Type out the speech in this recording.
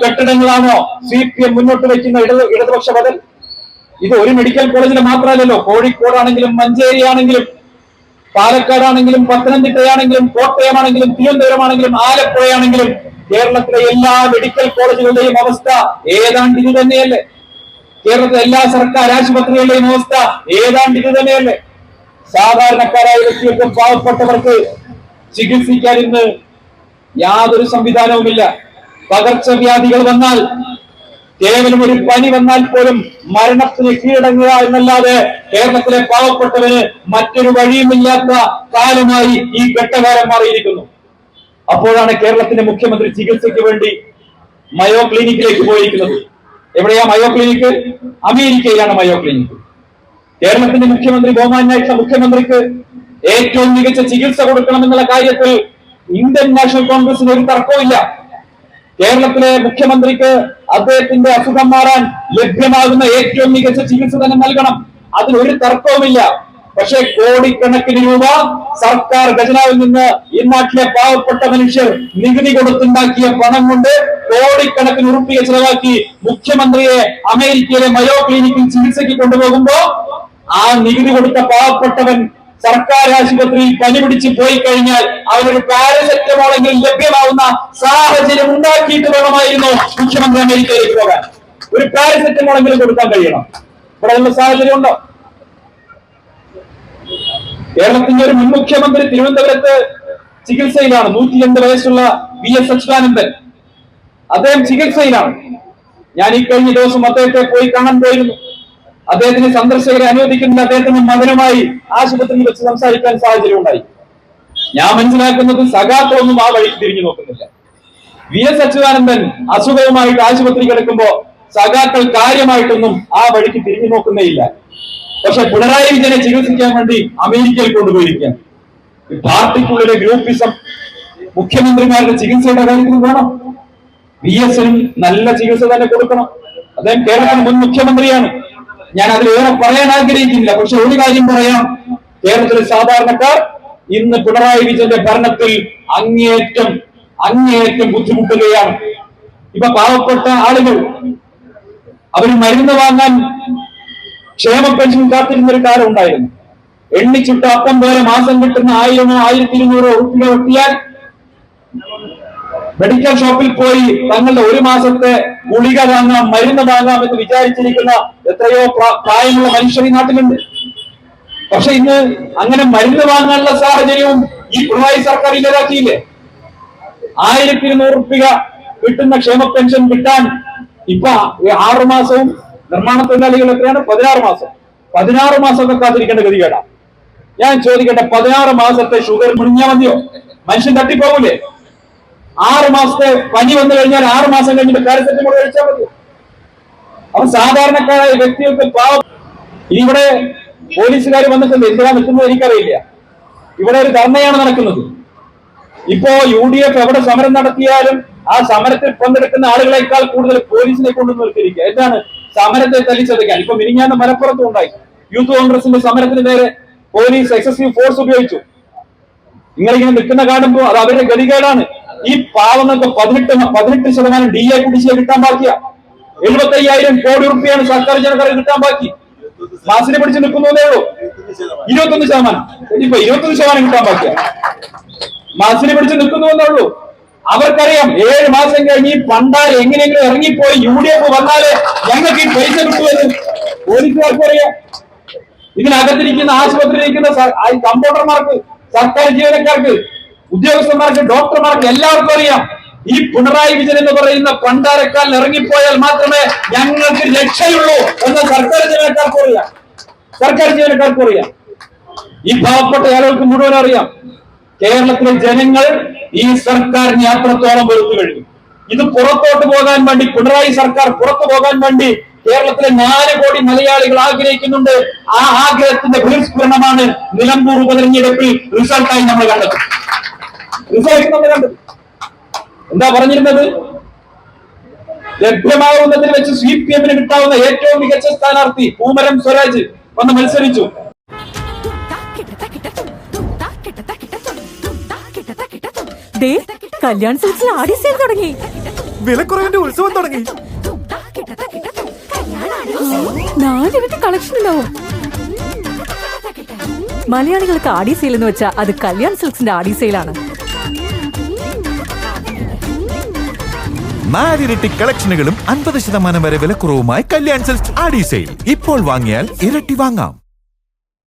കെട്ടിടങ്ങളാണോ C P M മുന്നോട്ട് വയ്ക്കുന്ന ഇടത് ഇടതുപക്ഷ ബദൽ? ഇത് ഒരു മെഡിക്കൽ കോളേജിൽ മാത്രമല്ലല്ലോ. കോഴിക്കോടാണെങ്കിലും മഞ്ചേരി ആണെങ്കിലും പാലക്കാടാണെങ്കിലും പത്തനംതിട്ടയാണെങ്കിലും കോട്ടയമാണെങ്കിലും തിരുവനന്തപുരമാണെങ്കിലും ആലപ്പുഴയാണെങ്കിലും കേരളത്തിലെ എല്ലാ മെഡിക്കൽ കോളേജുകളുടെയും അവസ്ഥ ഏതാണ്ട് ഇത് തന്നെയല്ലേ? കേരളത്തിലെ എല്ലാ സർക്കാർ ആശുപത്രികളുടെയും അവസ്ഥ ഏതാണ്ട് ഇത് തന്നെയല്ലേ? സാധാരണക്കാരായ വ്യക്തികൾക്കും പാവപ്പെട്ടവർക്ക് ചികിത്സിക്കാൻ ഇന്ന് യാതൊരു സംവിധാനവുമില്ല. പകർച്ചവ്യാധികൾ വന്നാൽ കേവലം ഒരു പനി വന്നാൽ പോലും മരണത്തിന് കീഴടങ്ങുക എന്നല്ലാതെ കേരളത്തിലെ പാവപ്പെട്ടവന് മറ്റൊരു വഴിയുമില്ലാത്ത കാലമായി ഈ ഘട്ടകാലം മാറിയിരിക്കുന്നു. അപ്പോഴാണ് കേരളത്തിന്റെ മുഖ്യമന്ത്രി ചികിത്സയ്ക്ക് വേണ്ടി മയോ ക്ലിനിക്കിലേക്ക് പോയിരിക്കുന്നത്. എവിടെയാ മയോ ക്ലിനിക്ക്? അമേരിക്കയിലാണ് മയോ ക്ലിനിക്ക്. കേരളത്തിന്റെ മുഖ്യമന്ത്രി ബഹുമാനായിട്ടുള്ള മുഖ്യമന്ത്രിക്ക് ഏറ്റവും മികച്ച ചികിത്സ കൊടുക്കണമെന്നുള്ള കാര്യത്തിൽ ഇന്ത്യൻ നാഷണൽ കോൺഗ്രസിന് ഒരു തർക്കവുമില്ല. കേരളത്തിലെ മുഖ്യമന്ത്രിക്ക് അദ്ദേഹത്തിന്റെ അസുഖം മാറാൻ ലഭ്യമാകുന്ന ഏറ്റവും മികച്ച ചികിത്സ തന്നെ നൽകണം. അതിൽ ഒരു തർക്കവുമില്ല. പക്ഷേ കോടിക്കണക്കിന് രൂപ സർക്കാർ ഖജനാവിൽ നിന്ന് ഈ നാട്ടിലെ പാവപ്പെട്ട മനുഷ്യർ നികുതി കൊടുത്തുണ്ടാക്കിയ പണം കൊണ്ട് കോടിക്കണക്കിന് ഉറുപ്പിക ചെലവാക്കി മുഖ്യമന്ത്രിയെ അമേരിക്കയിലെ മയോ ക്ലിനിക്കിൽ ചികിത്സയ്ക്ക് കൊണ്ടുപോകുമ്പോ ആ നികുതി കൊടുത്ത പാവപ്പെട്ടവൻ സർക്കാർ ആശുപത്രിയിൽ പനി പിടിച്ച് പോയി കഴിഞ്ഞാൽ അവനൊരു പാരസെറ്റമോളെങ്കിലും ലഭ്യമാവുന്ന സാഹചര്യം ഉണ്ടാക്കിയിട്ട് വേണമായിരുന്നു മുഖ്യമന്ത്രി അമേരിക്കയിലേക്ക് പോകാൻ. ഒരു പാരസെറ്റമോളെങ്കിലും കൊടുക്കാൻ കഴിയണം. ഇവിടെ ഉള്ള സാഹചര്യം ഉണ്ടോ? കേരളത്തിന്റെ ഒരു മുൻ മുഖ്യമന്ത്രി തിരുവനന്തപുരത്ത് ചികിത്സയിലാണ്. നൂറ്റി രണ്ട് വയസ്സുള്ള വി എസ് അച്യുതാനന്ദൻ. അദ്ദേഹം ചികിത്സയിലാണ്. ഞാൻ ഈ കഴിഞ്ഞ ദിവസം അദ്ദേഹത്തെ പോയി കാണാൻ പോയിരുന്നു. അദ്ദേഹത്തിന് സന്ദർശകരെ അനുവദിക്കുന്ന അദ്ദേഹത്തിന്റെ മകനുമായി ആശുപത്രിയിൽ വെച്ച് സംസാരിക്കാൻ സാഹചര്യം ഉണ്ടായി ഞാൻ മനസ്സിലാക്കുന്നത് സഖാക്കളൊന്നും ആ വഴിക്ക് തിരിഞ്ഞു നോക്കുന്നില്ല. വി എസ് അച്യുതാനന്ദൻ അസുഖവുമായിട്ട് ആശുപത്രി കിടക്കുമ്പോ സഖാക്കൾ കാര്യമായിട്ടൊന്നും ആ വഴിക്ക് തിരിഞ്ഞു നോക്കുന്നേയില്ല. പക്ഷെ പിണറായി വിജയനെ ചികിത്സിക്കാൻ വേണ്ടി അമേരിക്കയിൽ കൊണ്ടുപോയിരിക്കാം പാർട്ടിക്കുള്ളിലെ ഗ്രൂപ്പിസം മുഖ്യമന്ത്രിമാരുടെ ചികിത്സയുടെ കാര്യത്തിൽ വേണം. വി എസിനും നല്ല ചികിത്സ തന്നെ കൊടുക്കണം. അദ്ദേഹം കേരളത്തിന് മുൻ മുഖ്യമന്ത്രിയാണ്. ഞാൻ അതിലേറെ പറയാൻ ആഗ്രഹിക്കുന്നില്ല. പക്ഷെ ഒരു കാര്യം പറയാം. കേരളത്തിലെ സാധാരണക്കാർ ഇന്ന് പിണറായി വിജയന്റെ ഭരണത്തിൽ അങ്ങേയറ്റം അങ്ങേയറ്റം ബുദ്ധിമുട്ടുകയാണ്. ഇപ്പൊ പാവപ്പെട്ട ആളുകൾ അവർ മരുന്ന് വാങ്ങാൻ ക്ഷേമ പെൻഷൻ കാത്തിരുന്ന ഒരു കാലം ഉണ്ടായിരുന്നു. എണ്ണിച്ചിട്ട് അപ്പം പോലെ മാസം കിട്ടുന്ന ആയിരമോ ആയിരത്തി ഇരുന്നൂറോ ഉറുപ്പിക വെട്ടിയാൽ മെഡിക്കൽ ഷോപ്പിൽ പോയി തങ്ങളുടെ ഒരു മാസത്തെ ഗുളിക വാങ്ങാം മരുന്ന് വാങ്ങാം എന്ന് വിചാരിച്ചിരിക്കുന്ന എത്രയോ പ്രാ- പ്രായമുള്ള മനുഷ്യർ ഈ നാട്ടിലുണ്ട്. പക്ഷെ ഇന്ന് അങ്ങനെ മരുന്ന് വാങ്ങാനുള്ള സാഹചര്യവും ഈ പിണറായി സർക്കാർ ഇല്ലാതാക്കിയില്ലേ? ആയിരത്തി ഇരുന്നൂറ് റുപ്യ കിട്ടുന്ന ക്ഷേമ പെൻഷൻ കിട്ടാൻ ഇപ്പൊ ആറു മാസവും നിർമ്മാണ തൊഴിലാളികൾ എത്രയാണ്? പതിനാറ് മാസം. പതിനാറ് മാസമൊക്കെ കാത്തിരിക്കേണ്ട ഗതികേടാ. ഞാൻ ചോദിക്കട്ടെ പതിനാറ് മാസത്തെ ഷുഗർ മുടിഞ്ഞാൽ മതിയോ? മനുഷ്യൻ തട്ടിപ്പോകൂലേ ആറ് മാസത്തെ പനി വന്നു കഴിഞ്ഞാൽ ആറ് മാസം കഴിഞ്ഞിട്ട് പാരസെറ്റമോൾ കഴിച്ചാൽ മതി. അപ്പൊ സാധാരണക്കാരായ വ്യക്തികൾക്ക് പാവം. ഇവിടെ പോലീസുകാർ വന്നിട്ടുണ്ട് എന്തിനാ നിൽക്കുന്നത് എനിക്കറിയില്ല. ഇവിടെ ഒരു ധർണയാണ് നടക്കുന്നത്. ഇപ്പോ യു ഡി എഫ് എവിടെ സമരം നടത്തിയാലും ആ സമരത്തിൽ പങ്കെടുക്കുന്ന ആളുകളെക്കാൾ കൂടുതൽ പോലീസിനെ കൊണ്ട് നിർത്തിയിരിക്കുക എന്താണ്? സമരത്തെ തല്ലിച്ചതയ്ക്കാൻ. ഇപ്പൊ മിനിഞ്ഞാന്ന് മലപ്പുറത്തും ഉണ്ടായി. യൂത്ത് കോൺഗ്രസിന്റെ സമരത്തിന് നേരെ പോലീസ് എക്സസീവ് ഫോഴ്സ് ഉപയോഗിച്ചു. നിങ്ങളിങ്ങനെ നിൽക്കുന്ന കാണുമ്പോൾ അത് അവരുടെ ഗതികേടാണ്. ഈ പാവങ്ങൾക്ക് പതിനെട്ട് പതിനെട്ട് ശതമാനം ഡി എ കുടിശ്ശിക കിട്ടാൻ ബാക്കിയാ. എഴുപത്തി അയ്യായിരം കോടി റുപ്യാണ് സർക്കാർ ജനക്കാരെ കിട്ടാൻ ബാക്കി. മാസിനെ പിടിച്ച് നിൽക്കുന്നതേ ഉള്ളൂ. ഇരുപത്തൊന്ന് ശതമാനം. ഇനിയിപ്പോ ഇരുപത്തൊന്ന് ശതമാനം കിട്ടാൻ ബാക്കിയാ. മാസിനെ പിടിച്ച് നിൽക്കുന്നുവെന്നേ ഉള്ളൂ. അവർക്കറിയാം ഏഴ് മാസം കഴിഞ്ഞ് ഈ പണ്ടാൽ എങ്ങനെയെങ്കിലും ഇറങ്ങിപ്പോയി യു ഡി എഫ് വന്നാൽ ഞങ്ങൾക്ക് ഈ പൈസ കിട്ടുമെന്ന് പോലീസുകാർക്കും ഇതിനകത്തിരിക്കുന്ന ആശുപത്രിയിലിരിക്കുന്ന സ- ആ ഈ കമ്പൗണ്ടർമാർക്ക് സർക്കാർ ജീവനക്കാർക്ക് ഉദ്യോഗസ്ഥന്മാർക്ക് ഡോക്ടർമാർക്ക് എല്ലാവർക്കും അറിയാം. ഈ പിണറായി വിജയൻ എന്ന് പറയുന്ന പണ്ടാരക്കാലിൽ ഇറങ്ങിപ്പോയാൽ മാത്രമേ ഞങ്ങൾക്ക് രക്ഷയുള്ളൂ എന്ന് സർക്കാർ ജീവനക്കാർക്കും അറിയാം. സർക്കാർ ജീവനക്കാർക്കും അറിയാം. ഈ പാവപ്പെട്ട ആളുകൾക്ക് മുഴുവൻ അറിയാം. കേരളത്തിലെ ജനങ്ങൾ ഈ സർക്കാരിനെ അത്രത്തോളം വെറുത്തു കഴിഞ്ഞു. ഇത് പുറത്തോട്ട് പോകാൻ വേണ്ടി പിണറായി സർക്കാർ പുറത്തു പോകാൻ വേണ്ടി കേരളത്തിലെ നാല് കോടി മലയാളികൾ ആഗ്രഹിക്കുന്നുണ്ട്. ആ ആഗ്രഹത്തിന്റെ ബഹിഷ്കരണമാണ് നിലമ്പൂർ ഉപതെരഞ്ഞെടുപ്പിൽ റിസൾട്ടായി നമ്മൾ കണ്ടത് റിസൾട്ട് നമ്മൾ കണ്ടത് എന്താ പറഞ്ഞിരുന്നത്? ലഭ്യമാവുന്നതിൽ വെച്ച് സി പി എമ്മിന് കിട്ടാവുന്ന ഏറ്റവും മികച്ച സ്ഥാനാർത്ഥി പൂമരം സ്വരാജ് വന്ന് മത്സരിച്ചു. ദേ കല്യാൺ സിൽസിൽ ആടി സെയിൽ തുടങ്ങി. വിലക്കുറവിന്റെ ഉത്സവം തുടങ്ങി. നാലിരട്ടി കളക്ഷൻ ഉണ്ടാവും. മലയാളികൾക്ക് ആടി സെയിൽ എന്ന് വെച്ചാൽ അത് കല്യാൺ സിൽക്സിന്റെ ആടി സെയിലാണ്. നാലിരട്ടി കളക്ഷനുകളും അൻപത് ശതമാനം വരെ വിലക്കുറവുമായി കല്യാൺ സെൽസ് ആഡി സെയിൽ. ഇപ്പോൾ വാങ്ങിയാൽ ഇരട്ടി വാങ്ങാം.